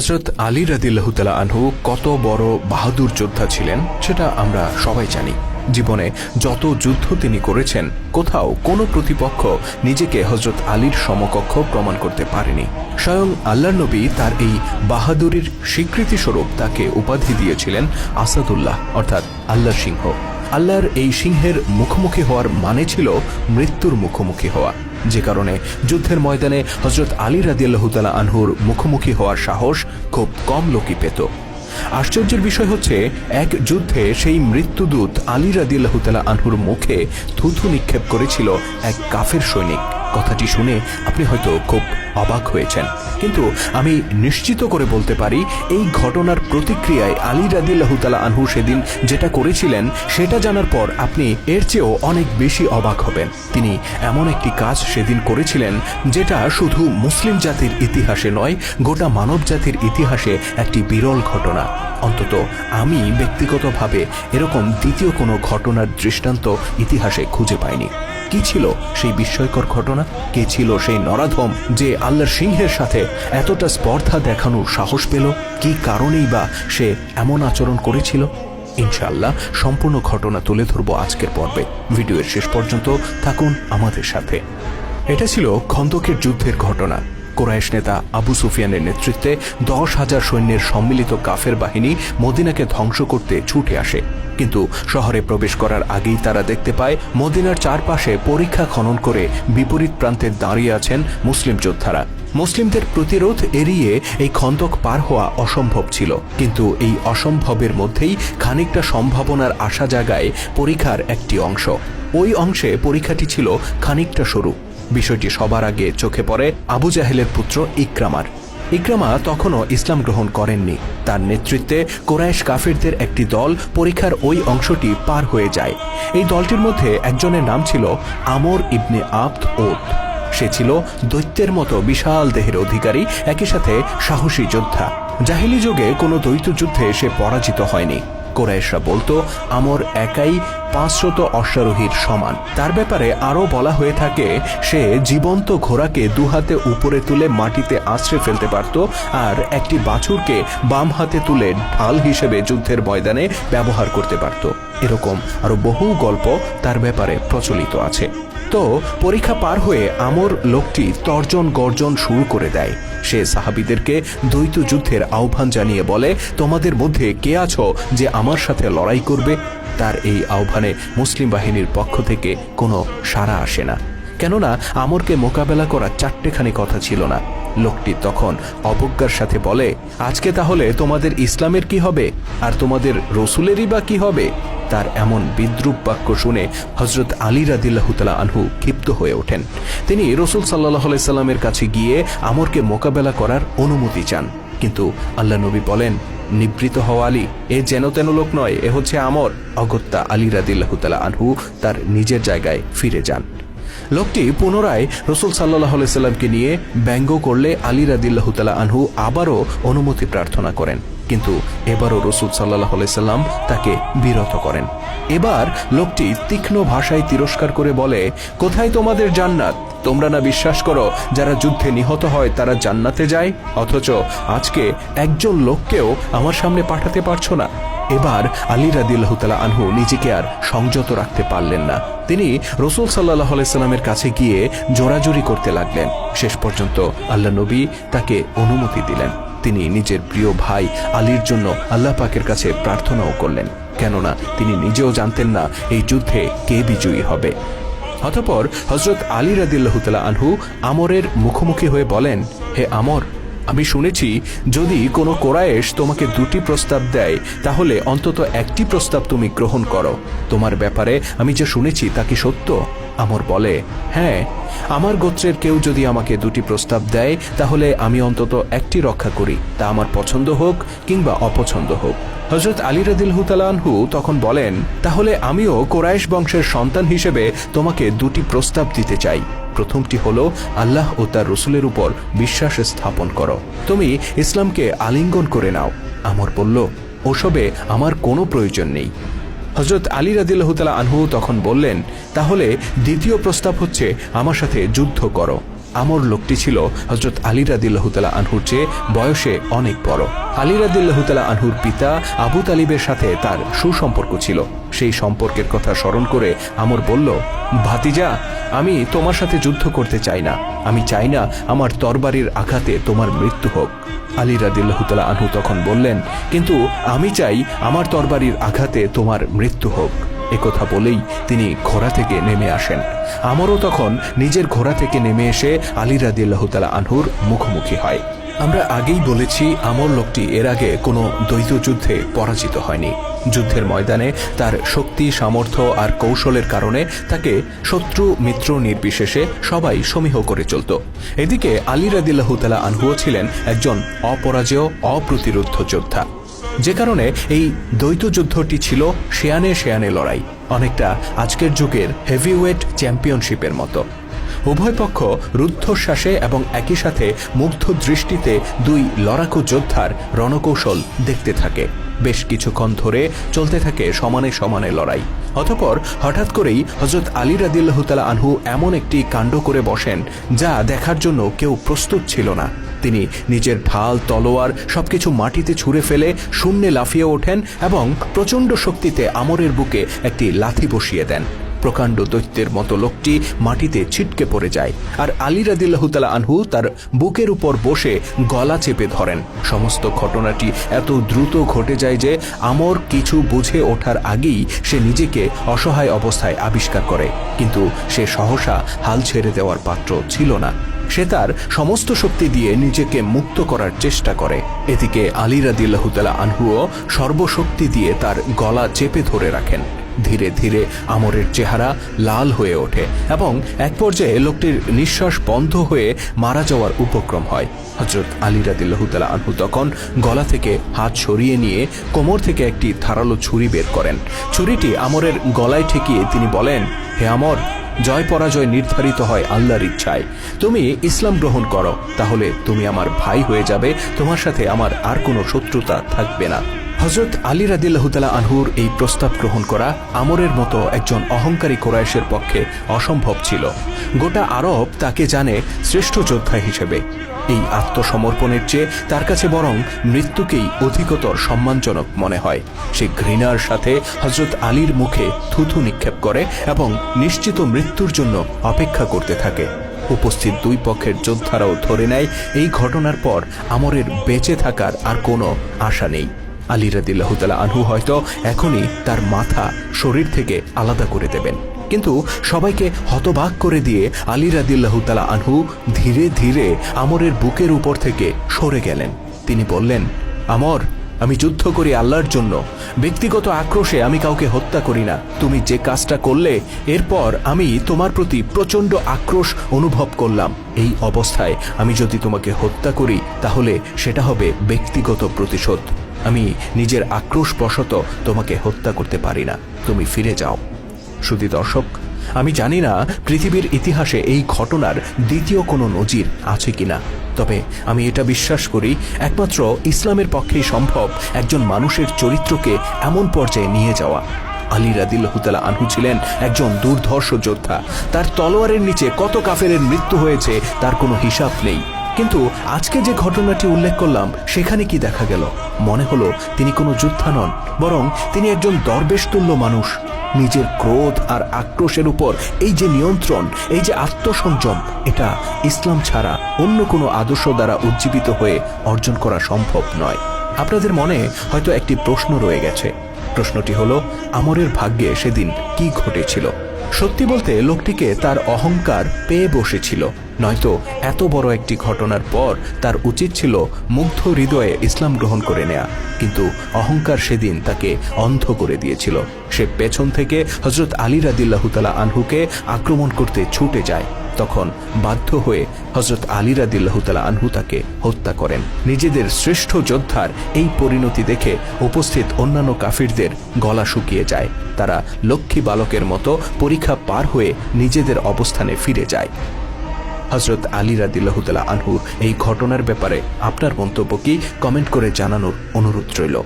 হজরত আলী রাদিল্লাহতালা আনহু কত বড় বাহাদুর যোদ্ধা ছিলেন, সেটা আমরা সবাই জানি। জীবনে যত যুদ্ধ তিনি করেছেন, কোথাও কোনো প্রতিপক্ষ নিজেকে হজরত আলীর সমকক্ষ প্রমাণ করতে পারেনি। স্বয়ং আল্লাহ নবী তার এই বাহাদুরির স্বীকৃতিস্বরূপ তাকে উপাধি দিয়েছিলেন আসাদুল্লাহ, অর্থাৎ আল্লাহ সিংহ। আল্লাহর এই সিংহের মুখোমুখি হওয়ার মানে ছিল মৃত্যুর মুখোমুখি হওয়া। যে কারণে যুদ্ধের ময়দানে হজরত আলী রাদিয়াল্লাহতালা আনহুর মুখোমুখি হওয়ার সাহস খুব কম লোকই পেত। আশ্চর্যের বিষয় হচ্ছে, এক যুদ্ধে সেই মৃত্যুদূত আলী রাদিয়াল্লাহতালা আনহুর মুখে থুথু নিক্ষেপ করেছিল এক কাফের সৈনিক। কথাটি শুনে আপনি হয়তো খুব অবাক হয়েছেন। কিন্তু আমি নিশ্চিত করে বলতে পারি, এই ঘটনার প্রতিক্রিয়ায় আলী রাদিল্লাহতালা আনহু সেদিন যেটা করেছিলেন, সেটা জানার পর আপনি এর চেয়েও অনেক বেশি অবাক হবেন। তিনি এমন একটি কাজ সেদিন করেছিলেন, যেটা শুধু মুসলিম জাতির ইতিহাসে নয়, গোটা মানব জাতির ইতিহাসে একটি বিরল ঘটনা। অন্তত আমি ব্যক্তিগতভাবে এরকম দ্বিতীয় কোনো ঘটনার দৃষ্টান্ত ইতিহাসে খুঁজে পাইনি। কি ছিল সেই বিস্ময়কর ঘটনা? কে ছিল সেই নরাধম যে আল্লাহর সিংহের সাথে এতটা স্পর্ধা দেখানোর সাহস পেল? কি কারণেই বা সে এমন আচরণ করেছিল? ইনশাআল্লাহ, সম্পূর্ণ ঘটনা তুলে ধরব আজকের পর্বে। ভিডিওর শেষ পর্যন্ত থাকুন আমাদের সাথে। এটা ছিল খন্দকের যুদ্ধের ঘটনা। কোরাইশ নেতা আবু সুফিয়ানের নেতৃত্বে দশ হাজার সৈন্যের সম্মিলিত কাফের বাহিনী মদিনাকে ধ্বংস করতে ছুটে আসে। কিন্তু শহরে প্রবেশ করার আগেই তারা দেখতে পায়, মদিনার চারপাশে পরীক্ষা খনন করে বিপরীত প্রান্তে দাঁড়িয়ে আছেন মুসলিম যোদ্ধারা। মুসলিমদের প্রতিরোধ এড়িয়ে এই খন্দক পার হওয়া অসম্ভব ছিল। কিন্তু এই অসম্ভবের মধ্যেই খানিকটা সম্ভাবনার আশা জাগায় পরীক্ষার একটি অংশ। ওই অংশে পরীক্ষাটি ছিল খানিকটা সরু। বিষয়টি সবার আগে চোখে পড়ে আবু জাহেলের পুত্র ইকরামার। ইকরামা তখনও ইসলাম গ্রহণ করেননি। তার নেতৃত্বে কোরাইশ কাফিরদের একটি দল পরীক্ষার ওই অংশটি পার হয়ে যায়। এই দলটির মধ্যে একজনের নাম ছিল আমর ইবনে আব্দ ওত সে ছিল দৈত্যের মতো বিশাল দেহের অধিকারী, একই সাথে সাহসী যোদ্ধা। জাহিলি যুগে কোনো দ্বৈত যুদ্ধে সে পরাজিত হয়নি। কোরাইশরা বলতো, আমর একাই পাঁচশত অশ্বারোহীর সমান। তার ব্যাপারে আরও বলা হয়ে থাকে, সে জীবন্ত ঘোড়াকে দুহাতে উপরে তুলে মাটিতে আছড়ে ফেলতে পারত আর একটি বাছুরকে বাম হাতে তুলে ঢাল হিসেবে যুদ্ধের ময়দানে ব্যবহার করতে পারত। এরকম আরও বহু গল্প তার ব্যাপারে প্রচলিত আছে। তো পরীক্ষা পার হয়ে আমর লোকটি তর্জন গর্জন শুরু করে দেয়। সে সাহাবিদেরকে দ্বৈত যুদ্ধের আহ্বান জানিয়ে বলে, তোমাদের মধ্যে কে আছো যে আমার সাথে লড়াই করবে? তার এই আহ্বানে মুসলিম বাহিনীর পক্ষ থেকে কোনো সাড়া আসে না। কেননা, আমরকে মোকাবেলা করা চারটেখানি কথা ছিল না। লোকটি তখন অবজ্ঞার সাথে বলে, আজকে তাহলে তোমাদের ইসলামের কি হবে? আর তোমাদের রসুলেরই বা কি হবে? তার এমন বিদ্রুপ বাক্য শুনে হজরত আলী রাদিল্লাহতালা আনহু ক্ষিপ্ত হয়ে ওঠেন। তিনি রসুল সাল্লাহ সাল্লামের কাছে গিয়ে আমরকে মোকাবেলা করার অনুমতি চান। কিন্তু আল্লাহ নবী বলেন, নিবৃত হওয়া আলী, এ যেন তেন লোক নয়, এ হচ্ছে আমর। অগত্যা আলী রাদিল্লাহতালা আনহু তার নিজের জায়গায় ফিরে যান। লোকটি পুনরায় রসুল সাল্লাহ সাল্লামকে নিয়ে ব্যঙ্গ করলে আলী রাদিল্লাহতালা আনহু আবারও অনুমতি প্রার্থনা করেন। কিন্তু এবারও রসুল সাল্লাহ সাল্লাম তাকে বিরত করেন। এবার লোকটি তীক্ষ্ণ ভাষায় তিরস্কার করে বলে, কোথায় তোমাদের জান্নাত? তোমরা না বিশ্বাস করো, যারা যুদ্ধে নিহত হয় তারা জান্নাতে যায়? অথচ আজকে একজন লোককেও আমার সামনে পাঠাতে পারছ না। এবার আলী রাদিল্লাহ তালা আনহু নিজেকে আর সংযত রাখতে পারলেন না। তিনি রসুল সাল্লাহ সাল্লামের কাছে গিয়ে জোরাজুরি করতে লাগলেন। শেষ পর্যন্ত আল্লাহ নবী তাকে অনুমতি দিলেন। তিনি নিজের প্রিয় ভাই আলীর জন্য আল্লাহ পাকের কাছে প্রার্থনাও করলেন। কেননা তিনি নিজেও জানতেন না এই যুদ্ধে কে বিজয়ী হবে। অতপর হজরত আলী রাদিল্লাহতালা আনহু আমরের মুখোমুখি হয়ে বলেন, হে আমর আমি শুনেছি, যদি কোনো কোরায়েশ তোমাকে দুটি প্রস্তাব দেয়, তাহলে অন্তত একটি প্রস্তাব তুমি গ্রহণ করো। তোমার ব্যাপারে আমি যে শুনেছি তা কি সত্য? আমর বলে হ্যাঁ আমার গোত্রের কেউ যদি আমাকে দুটি প্রস্তাব দেয়, তাহলে আমি অন্তত একটি রক্ষা করি। তা আমার পছন্দ হোক কিংবা অপছন্দ হোক। হজরত আলী রদিল হুতালানহু তখন বলেন, তাহলে আমিও কোরাইশ বংশের সন্তান হিসেবে তোমাকে দুটি প্রস্তাব দিতে চাই। প্রথমটি হল, আল্লাহ ও তার রসুলের উপর বিশ্বাস স্থাপন করো। তুমি ইসলামকে আলিঙ্গন করে নাও। আমর বলল, ওসবে আমার কোনো প্রয়োজন নেই। হজরত আলী রাদিল্লাহতালা আনহু তখন বললেন, তাহলে দ্বিতীয় প্রস্তাব হচ্ছে আমার সাথে যুদ্ধ করো। আমর লোকটি ছিল হজরত আলী রাদিল্লাহতালা আনহুর চেয়ে বয়সে অনেক বড়। আলী রাদিল্লাহতালা আনহুর পিতা আবু তালিবের সাথে তার সুসম্পর্ক ছিল। সেই সম্পর্কের কথা স্মরণ করে আমর বলল, ভাতিজা, আমি তোমার সাথে যুদ্ধ করতে চাই না। আমি চাই না আমার তরবারির আঘাতে তোমার মৃত্যু হোক। আলী রাদিল্লাহতালা আনহু তখন বললেন, কিন্তু আমি চাই আমার তরবারির আঘাতে তোমার মৃত্যু হোক। একথা বলেই তিনি ঘোড়া থেকে নেমে আসেন। আমারও তখন নিজের ঘোড়া থেকে নেমে এসে আলী রাদিল্লাহ তালা আনহুর মুখোমুখি হয়। আমরা আগেই বলেছি, আমর লোকটি এর আগে কোনো দ্বৈত যুদ্ধে পরাজিত হয়নি। যুদ্ধের ময়দানে তার শক্তি, সামর্থ্য আর কৌশলের কারণে তাকে শত্রু, মিত্র নির্বিশেষে সবাই সমীহ করে চলত। এদিকে আলী রাদিল্লাহ তালা আনহুও ছিলেন একজন অপরাজেয়, অপ্রতিরোধ যোদ্ধা। যে কারণে এই দ্বৈত যুদ্ধটি ছিল শেয়ানে শেয়ানে লড়াই, অনেকটা আজকের যুগের হেভিওয়েট চ্যাম্পিয়নশিপের মতো। উভয় পক্ষ রুদ্ধশ্বাসে এবং একই সাথে মুগ্ধ দৃষ্টিতে দুই লড়াকু যোদ্ধার রণকৌশল দেখতে থাকে। বেশ কিছুক্ষণ ধরে চলতে থাকে সমানে সমানে লড়াই। অতপর হঠাৎ করেই হজরত আলী রাদিল্লাহতালা আনহু এমন একটি কাণ্ড করে বসেন যা দেখার জন্য কেউ প্রস্তুত ছিল না। তিনি নিজের ঢাল, তলোয়ার সবকিছু মাটিতে ছুঁড়ে ফেলে শূন্যে লাফিয়ে ওঠেন এবং প্রচণ্ড শক্তিতে আমরের বুকে একটি লাথি বসিয়ে দেন। প্রকাণ্ড দৈত্যের মতো লোকটি মাটিতে ছিটকে পড়ে যায় আর আলী রাদিল্লাহতালা আনহু তার বুকের উপর বসে গলা চেপে ধরেন। সমস্ত ঘটনাটি এত দ্রুত ঘটে যায় যে আমর কিছু বুঝে ওঠার আগেই সে নিজেকে অসহায় অবস্থায় আবিষ্কার করে। কিন্তু সে সহসা হাল ছেড়ে দেওয়ার পাত্র ছিল না। সে তার সমস্ত শক্তি দিয়ে নিজেকে মুক্ত করার চেষ্টা করে। এদিকে আলী রাদিল্লাহতালা আনহুও সর্বশক্তি দিয়ে তার গলা চেপে ধরে রাখেন। ধীরে ধীরে আমরের চেহারা লাল হয়ে ওঠে এবং এক পর্যায়ে লোকটির নিঃশ্বাস বন্ধ হয়ে মারা যাওয়ার উপক্রম হয়। হজরত আলী রাদিল্লাহতালা আনহু তখন গলা থেকে হাত সরিয়ে নিয়ে কোমর থেকে একটি ধারালো ছুরি বের করেন। ছুরিটি আমরের গলায় ঠেকিয়ে তিনি বলেন, হে আমর জয় পরাজয় নির্ধারিত হয় আল্লাহর ইচ্ছায়। তুমি ইসলাম গ্রহণ করো, তাহলে তুমি আমার ভাই হয়ে যাবে, তোমার সাথে আমার আর কোনো শত্রুতা থাকবে না। হজরত আলী রাদিল্লাহতালা আনহুর এই প্রস্তাব গ্রহণ করা আমরের মতো একজন অহংকারী কোরাইশের পক্ষে অসম্ভব ছিল। গোটা আরব তাকে জানে শ্রেষ্ঠ যোদ্ধা হিসেবে। এই আত্মসমর্পণের চেয়ে তার কাছে বরং মৃত্যুকেই অধিকতর সম্মানজনক মনে হয়। সে ঘৃণার সাথে হজরত আলীর মুখে থুথু নিক্ষেপ করে এবং নিশ্চিত মৃত্যুর জন্য অপেক্ষা করতে থাকে। উপস্থিত দুই পক্ষের যোদ্ধারাও ধরে নেয়, এই ঘটনার পর আমরের বেঁচে থাকার আর কোনো আশা নেই। আলী রাদিল্লাহতালা আনহু হয়তো এখনই তার মাথা শরীর থেকে আলাদা করে দেবেন। কিন্তু সবাইকে হতবাক করে দিয়ে আলী রাদিল্লাহতালা আনহু ধীরে ধীরে আমরের বুকের উপর থেকে সরে গেলেন। তিনি বললেন, আমর, আমি যুদ্ধ করি আল্লাহর জন্য। ব্যক্তিগত আক্রোশে আমি কাউকে হত্যা করি না। তুমি যে কাজটা করলে, এরপর আমি তোমার প্রতি প্রচণ্ড আক্রোশ অনুভব করলাম। এই অবস্থায় আমি যদি তোমাকে হত্যা করি, তাহলে সেটা হবে ব্যক্তিগত প্রতিশোধ। আমি নিজের আক্রোশবশত তোমাকে হত্যা করতে পারি না। তুমি ফিরে যাও। শুধু দর্শক, আমি জানি না পৃথিবীর ইতিহাসে এই ঘটনার দ্বিতীয় কোনো নজির আছে কিনা, তবে আমি এটা বিশ্বাস করি একমাত্র ইসলামের পক্ষেই সম্ভব একজন মানুষের চরিত্রকে এমন পর্যায়ে নিয়ে যাওয়া। আলী রাদিল্লাহতালা আনহু ছিলেন একজন দুর্ধর্ষ যোদ্ধা। তার তলোয়ারের নিচে কত কাফেরের মৃত্যু হয়েছে তার কোনো হিসাব নেই। কিন্তু আজকে যে ঘটনাটি উল্লেখ করলাম, সেখানে কি দেখা গেল? মনে হলো তিনি কোনো যোদ্ধা নন, বরং তিনি একজন দরবেশতুল্য মানুষ। নিজের ক্রোধ আর আক্রোশের উপর এই যে নিয়ন্ত্রণ, এই যে আত্মসংযম, এটা ইসলাম ছাড়া অন্য কোনো আদর্শ দ্বারা উজ্জীবিত হয়ে অর্জন করা সম্ভব নয়। আপনাদের মনে হয়তো একটি প্রশ্ন রয়ে গেছে। প্রশ্নটি হলো, আমরের ভাগ্যে সেদিন কি ঘটেছিল? সত্যি বলতে, লোকটিকে তার অহংকার পেয়ে বসেছিল। নয়তো এত বড় একটি ঘটনার পর তার উচিত ছিল মুগ্ধ হৃদয়ে ইসলাম গ্রহণ করে নেয়া। কিন্তু অহংকার সেদিন তাকে অন্ধ করে দিয়েছিল। সে পেছন থেকে হজরত আলী রাদিল্লাহতালা আনহুকে আক্রমণ করতে ছুটে যায়। তখন বাধ্য হয়ে হজরত আলী রাদিল্লাহতালা আনহু তাকে হত্যা করেন। নিজেদের শ্রেষ্ঠ যোদ্ধার এই পরিণতি দেখে উপস্থিত অন্যান্য কাফিরদের গলা শুকিয়ে যায়। তারা লক্ষ্মী বালকের মতো পরীক্ষা পার হয়ে নিজেদের অবস্থানে ফিরে যায়। হজরত আলী রাদিল্লাহতালা আনহুর এই ঘটনার ব্যাপারে আপনার মন্তব্য কি? কমেন্ট করে জানানোর অনুরোধ রইল।